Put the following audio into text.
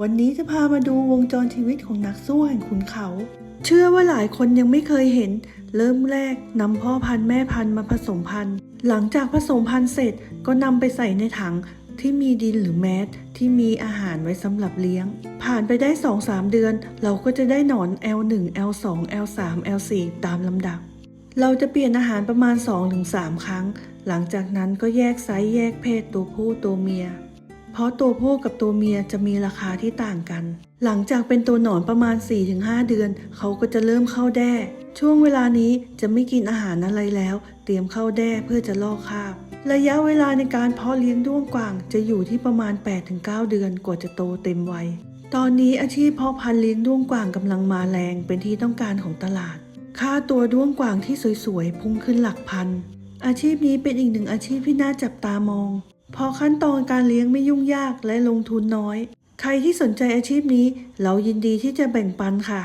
วันนี้จะพามาดูวงจรชีวิตของนักสู้แห่งขุนเขา เชื่อว่าหลายคนยังไม่เคยเห็น เริ่มแรกนำพ่อพันธุ์แม่พันธุ์มาผสมพันธุ์ หลังจากผสมพันธุ์เสร็จก็นำไปใส่ในถังที่มีดินหรือแมสที่มีอาหารไว้สำหรับเลี้ยง ผ่านไปได้ 2-3 เดือน เราก็จะได้หนอน L1 L2 L3 L4 ตามลำดับ เราจะเปลี่ยนอาหารประมาณ 2-3 ครั้ง หลังจากนั้นก็แยกไซส์แยกเพศตัวผู้ตัวเมีย เพราะตัวผู้กับตัวเมียจะมีราคาที่ต่างกัน หลังจากเป็นตัวหนอนประมาณ 4-5 เดือน เขาก็จะเริ่มเข้าแด้ ช่วงเวลานี้จะไม่กินอาหารอะไรแล้ว เตรียมเข้าแด้เพื่อจะล่อคาบ ระยะเวลาในการเพาะเลี้ยงด้วงกว่างจะอยู่ที่ประมาณ 8-9 เดือนกว่าจะโตเต็มวัย ตอนนี้อาชีพเพาะพันธุ์เลี้ยงด้วงกว่างกำลังมาแรงเป็นที่ต้องการของตลาด ค่าตัวด้วงกว่างที่สวยๆพุ่งขึ้นหลักพันอาชีพนี้เป็นอีกหนึ่งอาชีพที่น่าจับตามอง พอขั้นตอนการเลี้ยงไม่ยุ่งยากและลงทุนน้อย ใครที่สนใจอาชีพนี้ เรายินดีที่จะแบ่งปันค่ะ